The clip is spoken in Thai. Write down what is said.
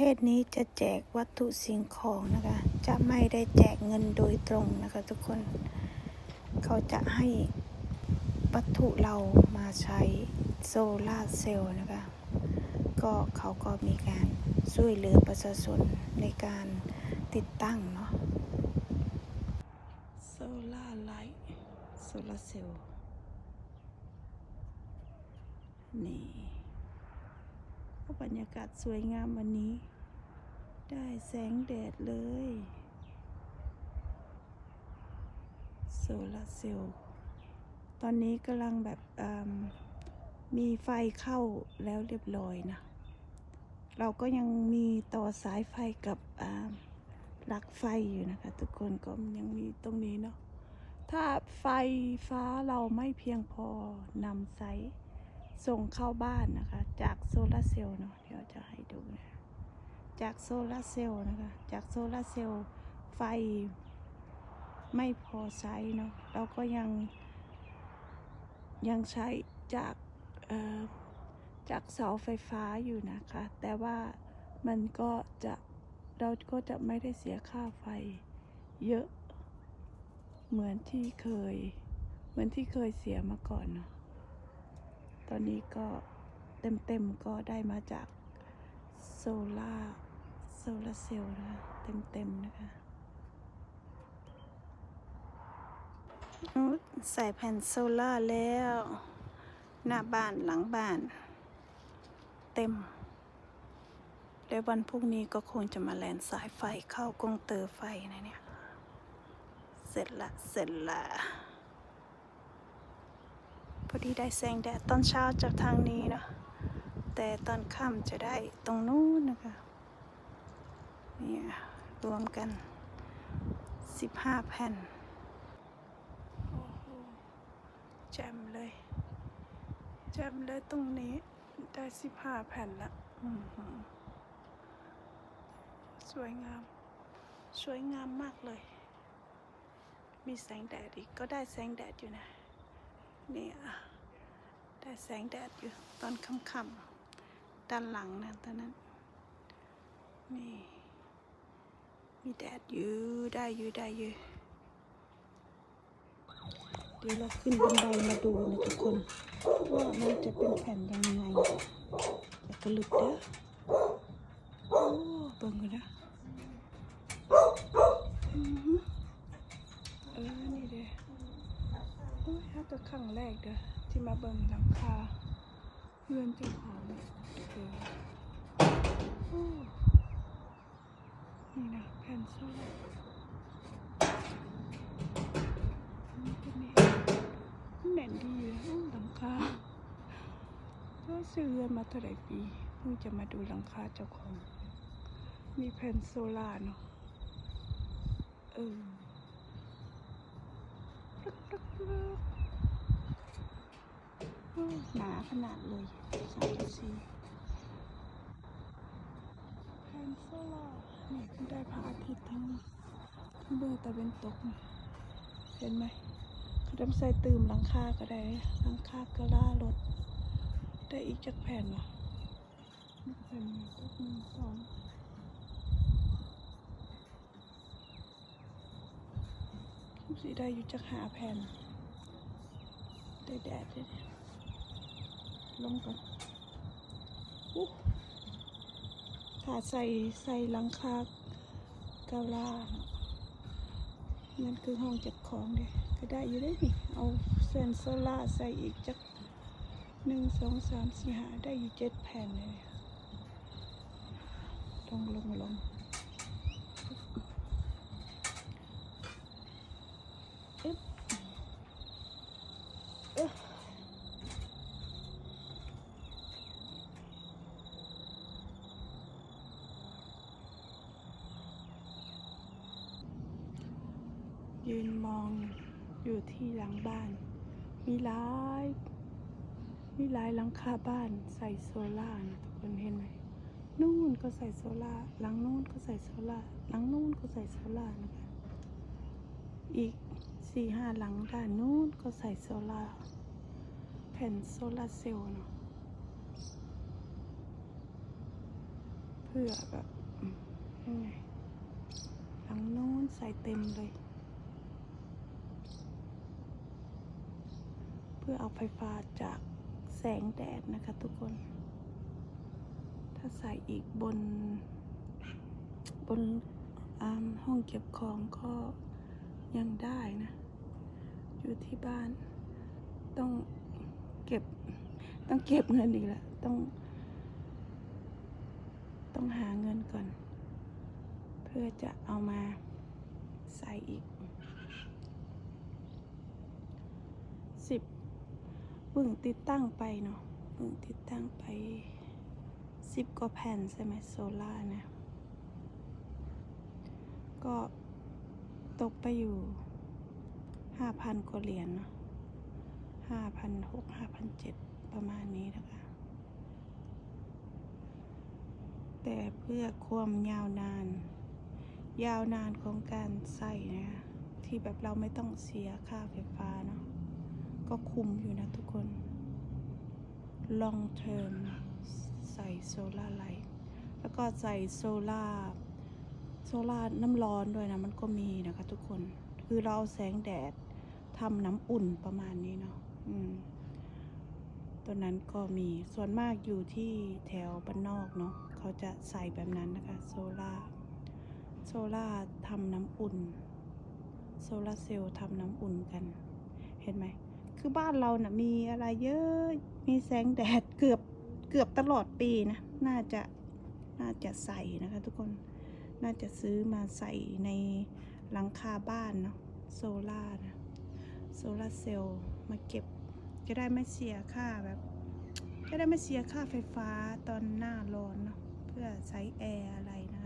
เทศนี้จะแจกวัตถุสิ่งของนะคะ จะไม่ได้แจกเงินโดยตรงนะคะ ทุกคน เขาจะให้วัตถุเรามาใช้โซลาร์เซลล์นะคะ ก็เขาก็มีการช่วยเหลือประชาชนในการติดตั้งเนาะโซลาไลท์โซลาร์เซลล์นี่ บรรยากาศสวยงามวันนี้ ได้แสงแดดเลย โซลาเซลล์ตอนนี้กำลังแบบมีไฟเข้าแล้วเรียบร้อยนะ เราก็ยังมีต่อสายไฟกับอ่าปลั๊กไฟอยู่นะคะ ทุกคนก็ยังมีตรงนี้เนาะถ้าไฟฟ้าเราไม่เพียงพอนำสายส่งเข้าบ้านนะคะ จาก โซลาร์เซลล์เนาะเดี๋ยวจะให้ดูนะจากโซลาร์เซลล์นะคะ จากโซลาร์เซลล์ไฟไม่พอใช้เนาะเราก็ยังยังใช้จากจากเสาไฟฟ้าอยู่นะคะ แต่ว่ามันก็จะเราก็จะไม่ได้เสียค่าไฟเยอะ เหมือนที่เคย เหมือนที่เคยเสียมาก่อนเนาะตอนนี้ก็ เต็มๆก็ได้มาจากโซล่าโซลาเซลล์นะคะเต็มๆนะคะอุ๊ยใส่แผ่นโซล่าแล้ว หน้าบ้านหลังบ้าน เต็มเดี๋ยววันพรุ่งนี้ก็คงจะมาแลนสายไฟเข้ากงเตอร์ไฟนะเนี่ย เสร็จละ เสร็จละพอดีได้แสงแดดตอนเช้าจากทางนี้เนาะ แต่ตอนค่ำจะได้ตรงนู้นนะคะเนี่ยรวมกัน 15 แผ่น โอ้โหแจ่มเลยแจ่มเลยตรงนี้ได้ 15 แผ่นละสวยงาม สวยงามมากเลย มีแสงแดดอีกก็ได้แสงแดดอยู่นะ เนี่ยได้แสงแดดอยู่ตอนค่ำๆ ด้านหลังนะตอนนั้น นี่ มีแดดอยู่ได้อยู่ได้อยู่เดี๋ยวเราขึ้นบันไดมาดูนะทุกคนว่ามันจะเป็นแผ่นยังไงอย่กระลึกเด้อโอ้เบิ่งกันนะเออนี่เด้อโอ้ยถ้าก็ครั้งแรกเด้อที่มาเบิ่งหลังคา เพื่อนเจ้าของเออโอ้นี่นะแผ่นโซ่นี่เป็นนี่แน่นดีเลยโอ้หลังคาก็ซื้อมาเท่าไหร่ปีเพิ่งจะมาดูหลังคาเจ้าของ มีแผ่นโซล่าเนาะเออ หนาขนาดเลยสามจุดสี่แพนโซล่านี่ได้พระอาทิตย์ทั้งทั้งเบื้องตะเวนตกนี่เห็นไหมเขาทำใส่ตื่มหลังคาก็ได้หลังคากระล่ารถ ได้อีกจักแผ่นวะนี่แผ่นหนึ่งหนึ่งสองสีได้อยู่จักหาแผ่นได้แดดเลยเนี่ย ลงก่อนถ้าใส่ใส่หลังคากาลานั่นคือห้องเก็บของเด้ก็ได้อยู่ได้นี่ เอาเซนโซล่าใส่อีกจักหนึ่งสองสามสี่ห้าได้อยู่เจ็ดแผ่นเลยเนี่ยลงลงลงอึ๊บเอ๊ะ ยืนมองอยู่ที่หลังบ้าน มีหลายมีหลายหลังคาบ้านใส่โซล่าร์นะทุกคนเห็นไหมนู่นก็ใส่โซล่าร์หลังนู่นก็ใส่โซล่าร์หลังนู่นก็ใส่โซล่าร์นะคะอีกสี่ห้าหลังด้านนู่นก็ใส่โซล่าร์แผ่นโซล่าร์เซลล์เนาะเพื่อแบบยังไงหลังโน้นใส่เต็มเลย พื่อเอาไฟฟ้าจากแสงแดดนะคะทุกคน ถ้าใส่อีกบน บนอ่าห้องเก็บของก็ยังได้นะ อยู่ที่บ้านต้องเก็บต้องเก็บเงินอีกล้วต้อง ต้องหาเงินก่อน เพื่อจะเอามาใส่อีกสิบ พิ่งติดตั้งไปเนาะเพิ่งติดตั้งไปสิบกว่าแผ่นใช่ไหมโซล่านะ ก็ตกไปอยู่ห้าพันกว่าเหรียญเนาะห้าพันหกห้าพันเจ็ดประมาณนี้นะคะ แต่เพื่อความยาวนาน ยาวนานของการใส่นะคะที่แบบเราไม่ต้องเสียค่าไฟฟ้าเนาะ ก็คุ้มอยู่นะทุกคน long term ใส่โซลาไลท์แล้วก็ใส่โซลาโซลาน้ำร้อนด้วยนะ มันก็มีนะคะทุกคน คือเราเอาแสงแดดทำน้ำอุ่นประมาณนี้เนาะอืมตัวนั้นก็มีส่วนมากอยู่ที่แถวบ้านนอกเนาะเขาจะใส่แบบนั้นนะคะโซล่าโซล่าทำน้ำอุ่นโซลาเซลล์ทำน้ำอุ่นกัน เห็นไหม คือบ้านเรานะ่ะมีอะไรเยอะ มีแสงแดดเกือบเกือบตลอดปีนะ น่าจะน่าจะใส่นะคะทุกคน น่าจะซื้อมาใส่ในหลังคาบ้านเนาะ โซล่านะโซลาเซลล์มาเก็บ จะได้ไม่เสียค่าแบบจะได้ไม่เสียค่าไฟฟ้าตอนหน้าร้อนเนาะ เพื่อใช้แอร์อะไรนะคะ